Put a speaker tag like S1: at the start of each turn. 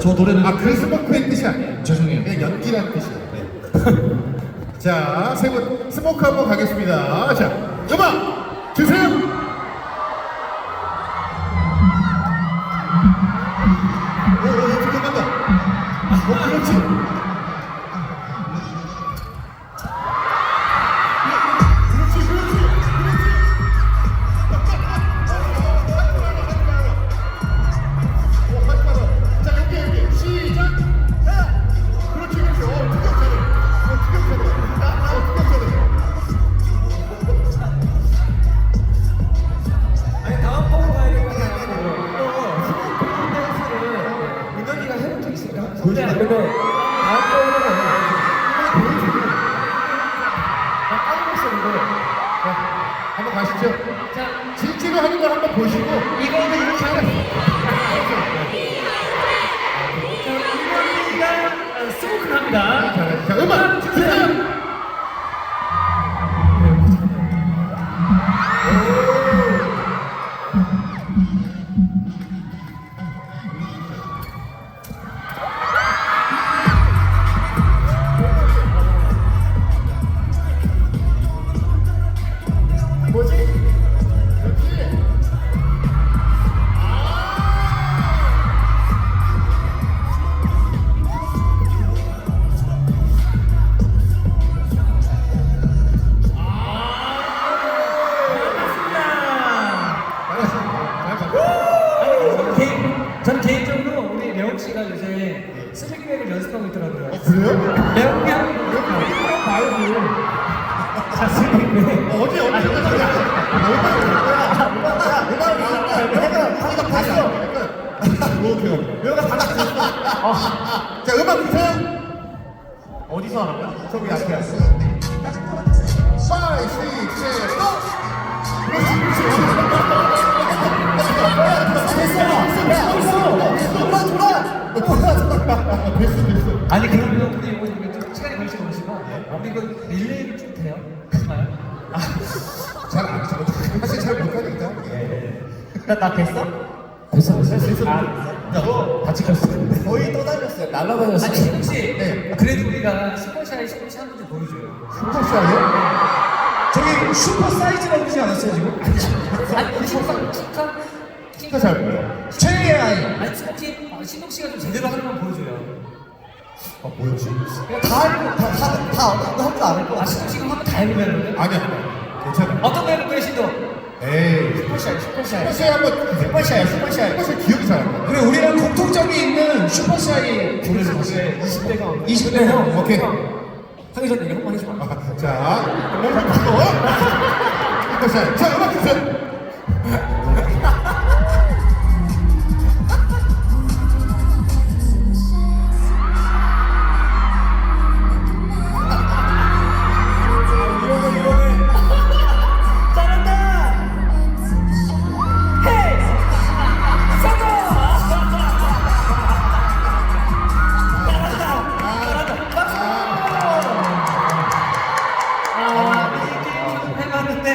S1: 저 노래는
S2: 아, 그 스모크의 뜻이 아니에요.
S1: 죄송해요.
S2: 그냥 연기라는 뜻이에요. 네. 자, 세분 스모크 한번 가겠습니다. 자, 음악 주세요. 오, 오, 오, 들어간다. 어. 그렇지,
S3: 보여줘 근데 다음 번호는 나 까먹었었는데
S2: 한번 가시죠.
S3: 자
S2: 실제로 하는 걸 한번 보시고.
S3: 이거는 이렇게 하는 자 민혁이가 스모크를 합니다 씨가 요새 스피킹백을 연습하고 있더라고요
S2: 그래요?
S3: 레옹이 하는 거 말고 자 스피킹백
S2: 어, 어제 어제 내가 봤어. 오케이. 내가 다 봤어. 자 음악 주세요. 어디서 하는 거야? 저기 앞에. 5, 6, 7, 8. 됐어, 됐어.
S3: 아니 그러면 우리 이거 이거 좀 시간이 걸리시고 그러시고 우리 이거 릴레이를 좀 돼요?
S2: 잘안 쳐. 사실 잘 못하니까.
S3: 나나 됐어? 됐어 됐어 됐어 다 찍혔어
S1: 거의 떠다녔어요. 날라다녔어요.
S3: 아니 씨
S2: 네.
S3: 그래도 우리가 슈퍼샤이 슈퍼샤이 한번 좀 보여줘요
S2: 슈퍼샤이요?
S1: 저기 슈퍼 사이즈라고 그러지 않았어요 지금?
S3: 아니 슈퍼 슈퍼
S2: 슈퍼샤이 뭐야?
S1: 최애의 아이.
S3: 아니 스포티 아, 신동 씨가 좀 제대로 하는 건 보여줘요
S2: 아 뭐였지?
S1: 다 알고 다다다한거 아는
S3: 거아
S1: 같아.
S3: 신동 씨가 한번 다 해보면
S2: 아니야. 괜찮아.
S3: 어떤 거 해볼까요 신동?
S2: 에이.
S1: 슈퍼샤이 슈퍼샤이.
S2: 슈퍼샤이 한번
S1: 슈퍼샤이 슈퍼샤이.
S2: 슈퍼샤이 기억이 잘 안 나.
S1: 그리고 우리랑 공통점이 있는 슈퍼샤이 부르는 거지.
S3: 20대가
S1: 20대 형.
S2: 오케이.
S3: 하기 전에 이거 한번 해줘봐
S2: 자, 몸을 바꾸고. 슈퍼샤이. 자, 음악 주세요.